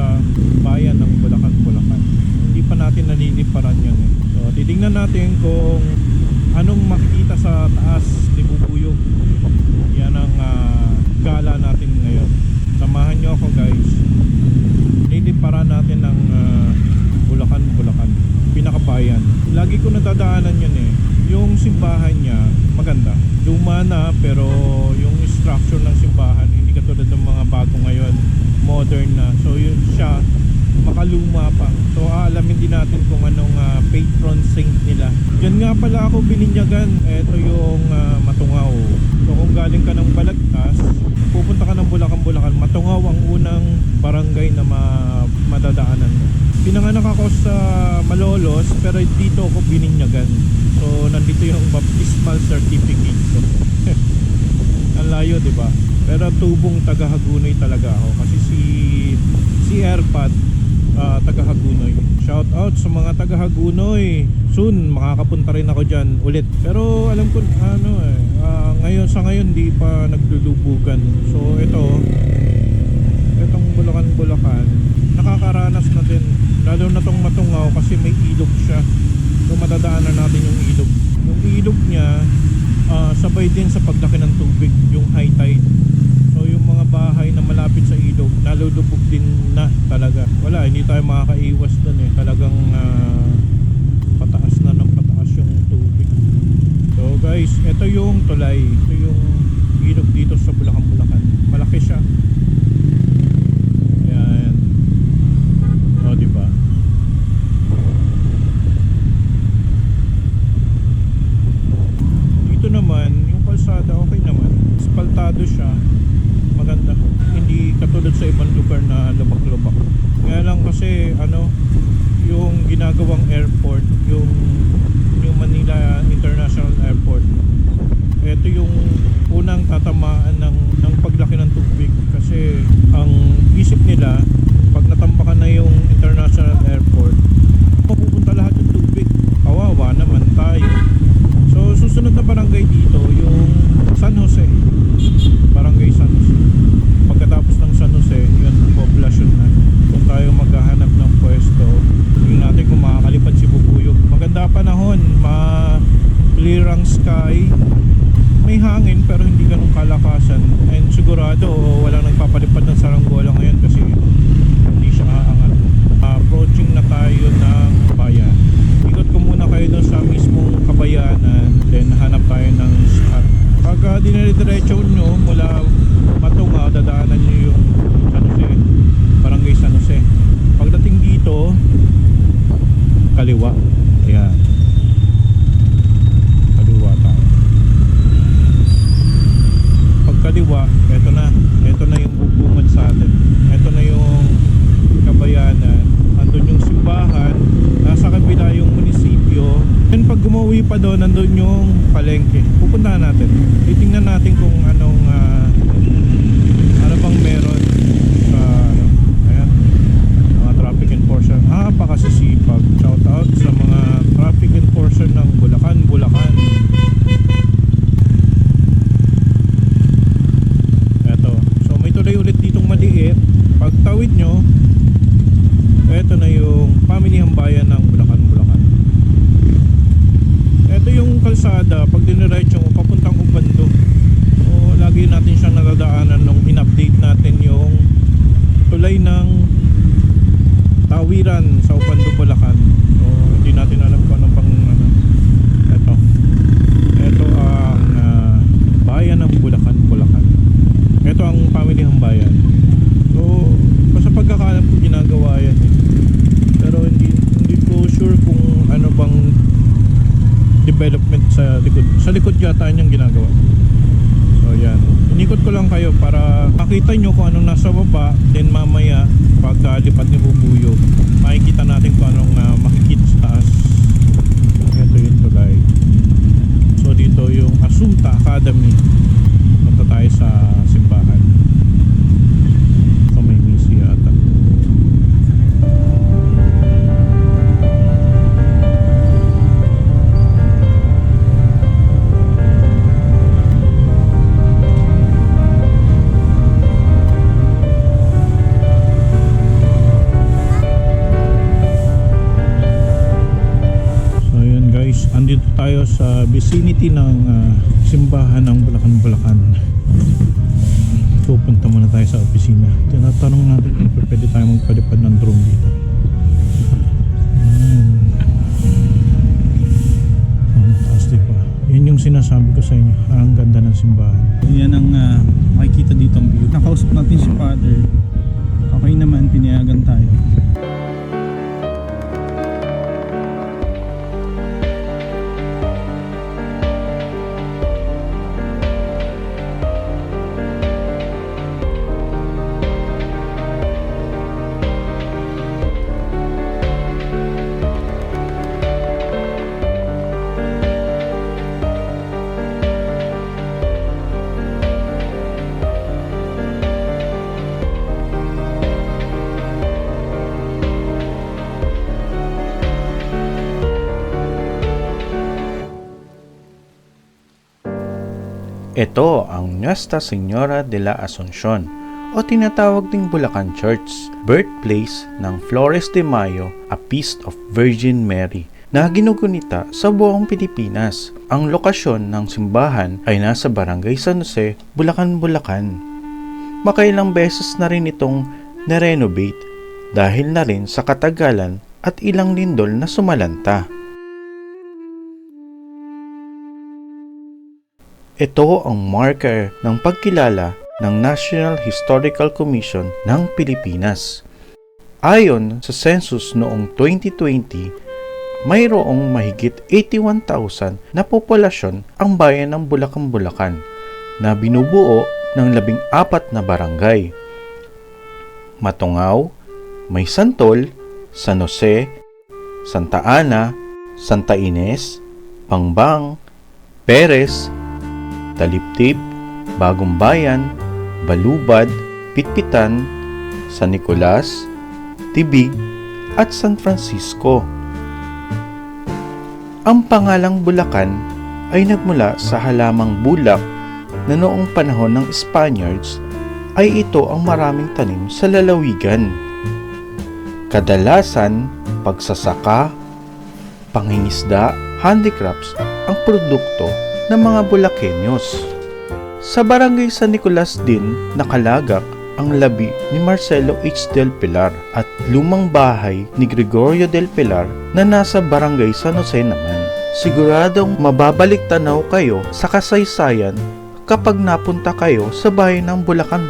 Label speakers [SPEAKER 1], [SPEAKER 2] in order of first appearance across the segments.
[SPEAKER 1] sa bayan ng Bulacan-Bulacan. Hindi pa natin naliliparan yun eh. So, titingnan natin kung anong makikita sa taas ni Bubuyog. Yan ang uh, gala natin ngayon. Samahan nyo ako guys. Niliparan natin ng uh, ah, Bulacan-Bulacan. Pinakabayan. Lagi ko nadadaanan yun eh. Yung simbahan niya, maganda. Luma na pero yung structure ng simbahan hindi katulad ng mga bago ngayon Modern na. So yun siya, makaluma pa. So aalamin din natin kung anong ah, patron saint nila. Diyan nga pala ako bininyagan. Ito yung ah, Matungaw. So kung galing ka ng Balagtas, pupunta ka ng Bulacan, Bulacan, Matungaw ang unang barangay na ma- madadaanan mo. Pinanganak ako sa Malolos pero dito ako bininyagan. So nandito yung baptismal certificate ko. Ang layo, ba? Pero tubong taga Hagunoy talaga ako kasi si si Airpad ah, taga Hagunoy. Shout out sa mga taga Hagunoy. Soon makakapunta rin ako diyan ulit. Pero alam ko ano eh ah, ngayon sa ngayon di pa naglulubugan. So ito itong Bulacan Bulacan nakakaranas na din lalo na tong Matungaw kasi may ilog siya. So madadaanan natin yung ilog. Yung ilog niya ah, sabay din sa paglaki ng tubig, yung high tide. So yung mga bahay na malapit sa ilog, nalulubog din na talaga. Wala, hindi tayo makakaiwas dun eh. Talagang ah, pataas na ng pataas yung tubig. So guys, ito yung tulay. Ito yung ilog dito sa Bulacan, Bulacan. Malaki siya. Ayan. O, di ba? Dito naman, yung kalsada okay naman. Espaltado siya. Maganda. Hindi katulad sa ibang lugar na lubak-lubak. Kaya lang kasi ano, yung ginagawang airport, yung yung Manila International Airport. Ito yung unang tatamaan ng ng paglaki ng tubig kasi ang isip nila pag natambakan na yung international airport mapupunta lahat yung tubig kawawa naman tayo so susunod na barangay dito yung San Jose barangay San Jose pagkatapos ng San Jose yun poblasyon na kung tayo maghahanap ng pwesto tingnan natin kung makakalipad si Bubuyog maganda panahon ma clear ang sky may hangin pero hindi ganun kalakasan and sigurado walang nagpapalipad ng saranggola ngayon kasi hindi siya aangat approaching na tayo ng bayan ikot ko muna kayo doon sa mismong kabayanan then hanap tayo ng spot pag dinediretso nyo mula Matunga dadaanan nyo yung San Jose barangay San Jose pagdating dito kaliwa ayan kaliwa tayo pagkaliwa, eto na. Eto na yung bubungad sa atin. Eto na yung kabayanan. Andun yung simbahan. Nasa kabila yung munisipyo. Gumawi pa doon, andun yung palengke. Pupuntahan natin. Titingnan natin kung anong ah, ano bang meron sa ano. Ayan. Mga traffic enforcer. Ah, pakasisipag. Shout out sa mga traffic enforcer ng Bulacan, Bulacan. Eto. So may tulay ulit ditong maliit. Pag tawid nyo, eto na yung pamilihang bayan ng Bulacan, Bulacan. Eto yung kalsada, pag diniretso mo, papuntang Ubando. So lagi natin siyang nadadaanan nung in-update natin yung tulay ng tawiran sa Ubando, Bulacan. So hindi natin alam kung ano pang ano. Eto. Ito ang ah, bayan ng Bulacan, Bulacan. Ito ang pamilihang bayan. So, basta pagkakalam ko ginagawa yan eh. Pero hindi, hindi ko sure kung ano bang development sa likod. Sa likod yata yung ginagawa. So, yan. Inikot ko lang kayo para makita nyo kung anong nasa baba. Then mamaya, pagkalipat ni Bubuyog, makikita natin kung anong ah, makikita sa taas. Ito yung tulay. So, dito yung Asunta Academy. Punta tayo sa simbahan ng Bulacan Bulacan. Pupunta muna tayo sa opisina. Tinatanong natin kung pwede tayo magpadipad ng drone dito. Hmm. Di ba? Yan yung sinasabi ko sa inyo. Ang ganda ng simbahan.
[SPEAKER 2] Yan ang ah, makikita dito ang view. Nakausap natin si Father. Okay naman, pinayagan tayo.
[SPEAKER 3] Ito ang Nuestra Señora de la Asuncion o tinatawag ding Bulacan Church, birthplace ng Flores de Mayo, a Feast of Virgin Mary, na ginugunita sa buong Pilipinas. Ang lokasyon ng simbahan ay nasa Barangay San Jose, Bulacan, Bulacan. Makailang beses na rin itong na-renovate dahil na rin sa katagalan at ilang lindol na sumalanta. Ito ang marker ng pagkilala ng National Historical Commission ng Pilipinas. Ayon sa census noong 2020, mayroong mahigit 81,000 na populasyon ang bayan ng Bulacan-Bulacan na binubuo ng labing apat na barangay. Matungaw, May Santol, San Jose, Santa Ana, Santa Ines, Pangbang, Perez, Taliptip, Bagong Bayan, Balubad, Pitpitan, San Nicolas, Tibig, at San Francisco. Ang pangalang Bulacan ay nagmula sa halamang bulak na noong panahon ng Spaniards ay ito ang maraming tanim sa lalawigan. Kadalasan, pagsasaka, pangingisda, handicrafts ang produkto ng mga Bulakenyos. Sa barangay San Nicolas din nakalagak ang labi ni Marcelo H. Del Pilar at lumang bahay ni Gregorio Del Pilar na nasa barangay San Jose naman. Siguradong mababalik tanaw kayo sa kasaysayan kapag napunta kayo sa bahay ng Bulacan,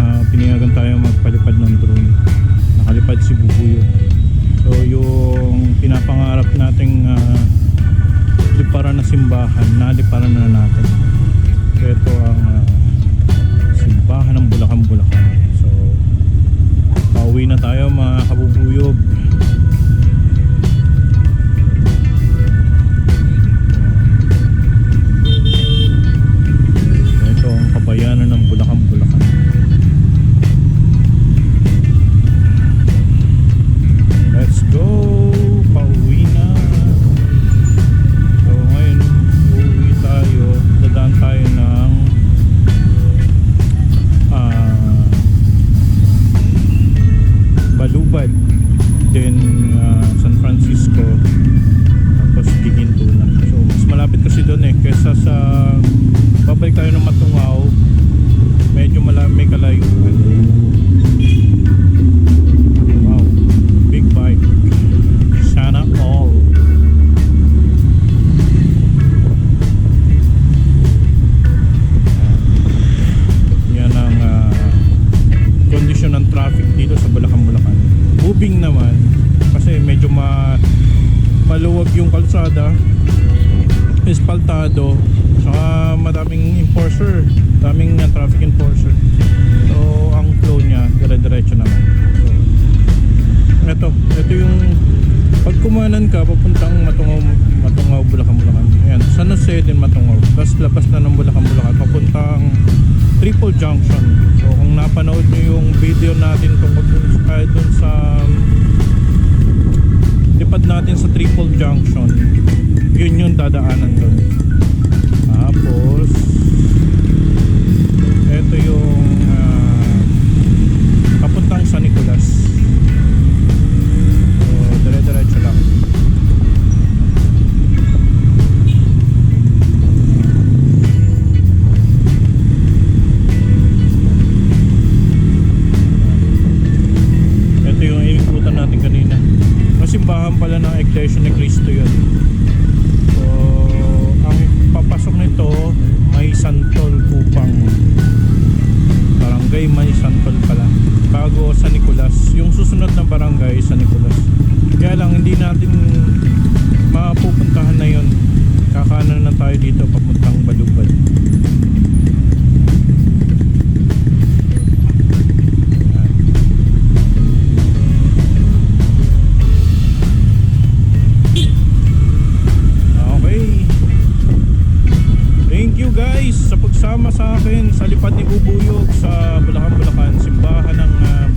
[SPEAKER 1] ah, pinayagan tayo magpalipad ng drone. Nakalipad si Bubuyog. So yung pinapangarap nating ah, liparan na simbahan, naliparan na natin. Ito ang maluwag yung kalsada espaltado saka madaming enforcer daming uh, traffic enforcer. So ang flow niya dire-diretso naman. So eto ito yung pag kumanan ka papuntang Matungaw Matungaw Bulacan Bulacan. Ayan San Jose din Matungaw. Tapos labas na ng Bulacan Bulacan papuntang Triple Junction. So kung napanood nyo yung video natin tungkol dun, uh, dun sa lipad natin sa Triple Junction. Yun yung dadaanan doon tapos ito yung ah, papuntang San Nicolas barangay sa Nicolas. Kaya lang hindi natin mapupuntahan na yun. Kakanan na tayo dito papuntang Balubad. Guys sa pagsama sa akin sa lipad ni Bubuyog sa Bulacan Bulacan, simbahan ng ah,